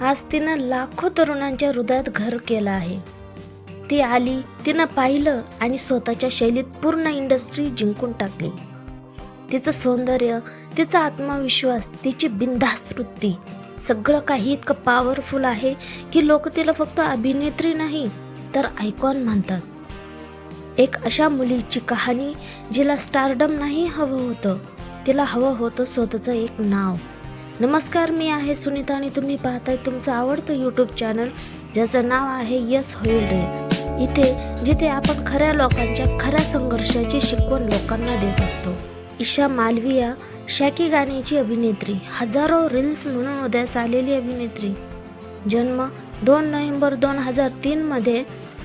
आज तिनं लाखो तरुणांच्या हृदयात घर केलं आहे. ती आली तिनं पाहिलं आणि स्वतःच्या शैलीत पूर्ण इंडस्ट्री जिंकून टाकली. तिचं सौंदर्य तिचा आत्मविश्वास तिची बिनधास्त वृत्ती सगळं काही इतकं पॉवरफुल आहे की लोक तिला फक्त अभिनेत्री नाही तर आयकॉन म्हणतात एक अशा मुलीची कहाणी जिला स्टारडम नाही हवं होतं तिला हवं होतं स्वतःचं एक नाव. नमस्कार मी आहे सुनीता आणि तुम्ही पाहताय तुमचं आवडतं यूट्यूब चॅनल ज्याचं नाव आहे यस होईल रे इथे जिथे आपण खऱ्या लोकांच्या खऱ्या संघर्षाची शिकवण लोकांना देत असतो. ईशा मालविया शॅकी गाण्याची अभिनेत्री हजारो रील्स म्हणून उदयास आलेली अभिनेत्री. जन्म दोन नोव्हेंबर दोन हजार तीनमध्ये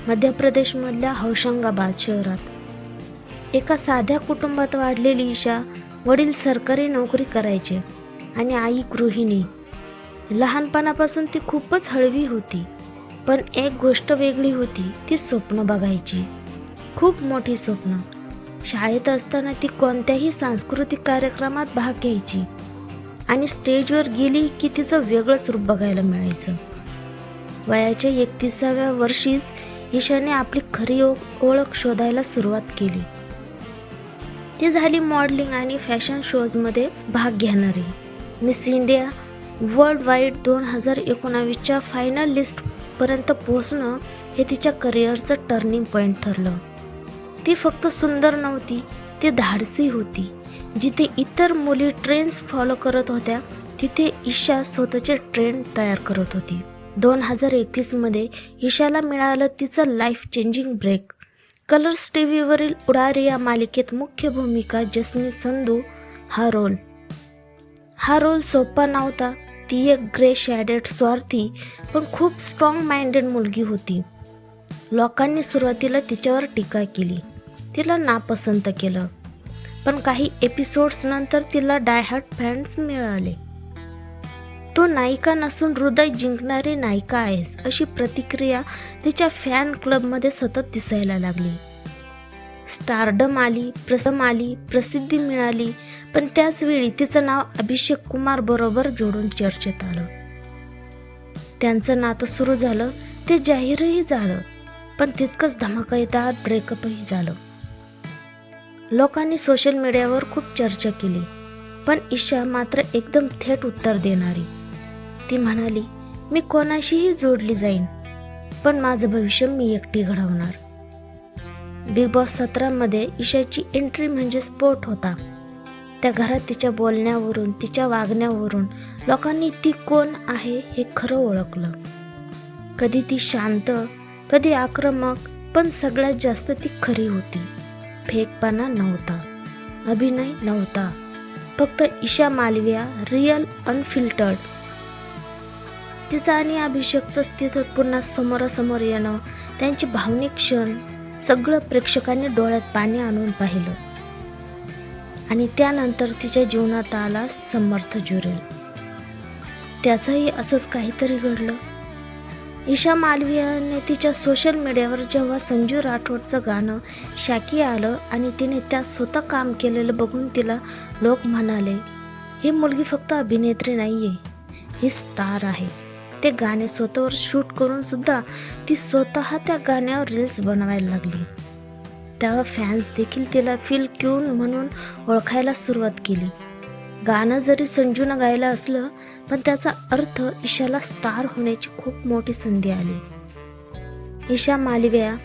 मध्य प्रदेशमधल्या हौशंगाबाद शहरात. एका साध्या कुटुंबात वाढलेली ईशा वडील सरकारी नोकरी करायचे. आणि आई गृहिणी. लहानपणापासून ती खूपच हळवी होती पण एक गोष्ट वेगळी होती ती स्वप्न बघायची. खूप मोठी स्वप्न. शाळेत असताना ती कोणत्याही सांस्कृतिक कार्यक्रमात भाग घ्यायची आणि स्टेजवर गेली की तिचं वेगळंच रूप बघायला मिळायचं. वयाच्या एकतीसाव्या वर्षीच ईशाने आपली खरी ओळख शोधायला सुरुवात केली. ती झाली मॉडेलिंग आणि फॅशन शोजमध्ये भाग घेणारी. मिस इंडिया वर्ल्ड वाईड दोन हजार एकोणावीसच्या फायनल लिस्टपर्यंत पोहोचणं हे तिच्या करिअरचं टर्निंग पॉईंट ठरलं. ती फक्त सुंदर नव्हती ती धाडसी होती. जिथे इतर मुली ट्रेंड्स फॉलो करत होत्या तिथे ईशा स्वतःचे ट्रेंड तयार करत होती. दोन हजार एकवीसमध्ये ईशाला मिळालं तिचं life changing break Colors T व्हीवरील Udaari या मालिकेत मुख्य भूमिका जस्मी संधू हा रोल हा रोल सोपा नव्हता. ती एक ग्रे शॅडेड स्वार्थी पण खूप स्ट्रॉंग माइंडेड मुलगी होती. लोकांनी सुरुवातीला तिच्यावर टीका केली. तिला नापसंत केलं. पण काही एपिसोड्स नंतर तिला डायहार्ट फॅन्स मिळाले. तो नायिका नसून हृदय जिंकणारी नायिका आहेस अशी प्रतिक्रिया तिच्या फॅन क्लबमध्ये सतत दिसायला लागली. स्टारडम आली प्रसम आली प्रसिद्धी मिळाली. पण त्याचवेळी तिचं नाव अभिषेक कुमार बरोबर जोडून चर्चेत आलं. त्यांचं नातं सुरू झालं ते जाहीरही झालं पण तितकंच धमाकेदार ब्रेकअपही झालं. लोकांनी सोशल मीडियावर खूप चर्चा केली पण ईशा मात्र एकदम थेट उत्तर देणारी. ती म्हणाली मी कोणाशीही जोडली जाईन पण माझं भविष्य मी एकटी घडवणार. बिग बॉस सतरामध्ये ईशाची एंट्री म्हणजे स्पोर्ट होता. त्या घरात तिच्या बोलण्यावरून तिच्या वागण्यावरून लोकांनी ती कोण आहे हे खरं ओळखलं. कधी ती शांत कधी आक्रमक पण सगळ्यात जास्त ती खरी होती. फेकपणा नव्हता अभिनय नव्हता. फक्त ईशा मालविया रिअल अनफिल्टर्ड तिचं आणि अभिषेकचं तिथं पुन्हा समोरासमोर येणं त्यांचे भावनिक क्षण सगळं प्रेक्षकांनी डोळ्यात पाणी आणून पाहिलं. आणि त्यानंतर तिच्या जीवनात आला समर्थ जुरेल त्याचंही असंच काहीतरी घडलं. ईशा मालवीयाने तिच्या सोशल मीडियावर जेव्हा संजू राठोडचं गाणं शाकी आलं आणि तिने त्यात स्वतः काम केलेलं बघून तिला लोक म्हणाले ही मुलगी फक्त अभिनेत्री नाही आहे ही स्टार आहे. ते गाणे स्वतःवर शूट करून सुद्धा ती स्वतः त्या गाण्यावर रील्स बनवायला लागली. तेव्हा फॅन्स देखील तिला फील क्यून म्हणून ओळखायला सुरुवात केली. गाणं जरी संजूनं गायलं असलं पण त्याचा अर्थ ईशाला स्टार होण्याची खूप मोठी संधी आली. ईशा मालव्या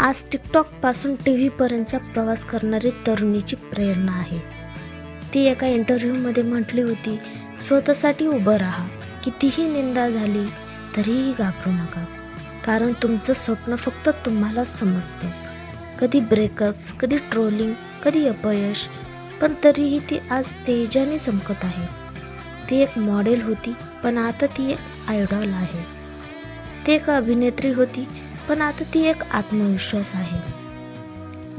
आज टिकटॉकपासून टी व्हीपर्यंतचा प्रवास करणारी तरुणीची प्रेरणा आहे. ती एका इंटरव्ह्यूमध्ये म्हटली होती स्वतःसाठी उभं राहा. कितीही निंदा झाली तरीही घाबरू नका. कारण तुमचं स्वप्न फक्त तुम्हालाच समजतं. कधी ब्रेकअप्स कधी ट्रोलिंग कधी अपयश पण तरीही ती आज तेजाने चमकत आहे. ती एक मॉडेल होती पण आता ती आयडॉल आहे. ती एक अभिनेत्री होती पण आता ती एक आत्मविश्वास आहे.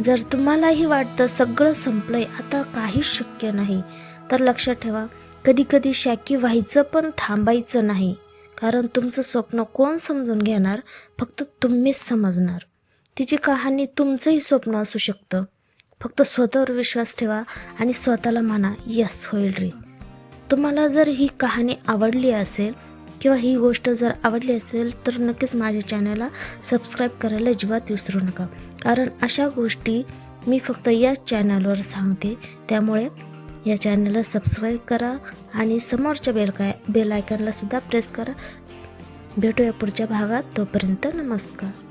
जर तुम्हालाही वाटतं सगळं संपलंय आता काहीच शक्य नाही तर लक्षात ठेवा कधी कधी शाकी व्हायचं पण थांबायचं नाही. कारण तुमचं स्वप्न कोण समजून घेणार? फक्त तुम्हीच समजणार. तिची कहाणी तुमचंही स्वप्न असू शकतं. फक्त स्वतःवर विश्वास ठेवा आणि स्वतःला म्हणा यस होईल रे. तुम्हाला जर ही कहाणी आवडली असेल किंवा ही गोष्ट जर आवडली असेल तर नक्कीच माझ्या चॅनलला सबस्क्राईब करायला अजिबात विसरू नका. कारण अशा गोष्टी मी फक्त याच चॅनलवर सांगते. त्यामुळे या चॅनलला सबस्क्राईब करा आणि समोरच्या बेल काय बेल आयकॉनला सुद्धा प्रेस करा. भेटूया पुढच्या भागात. तोपर्यंत नमस्कार.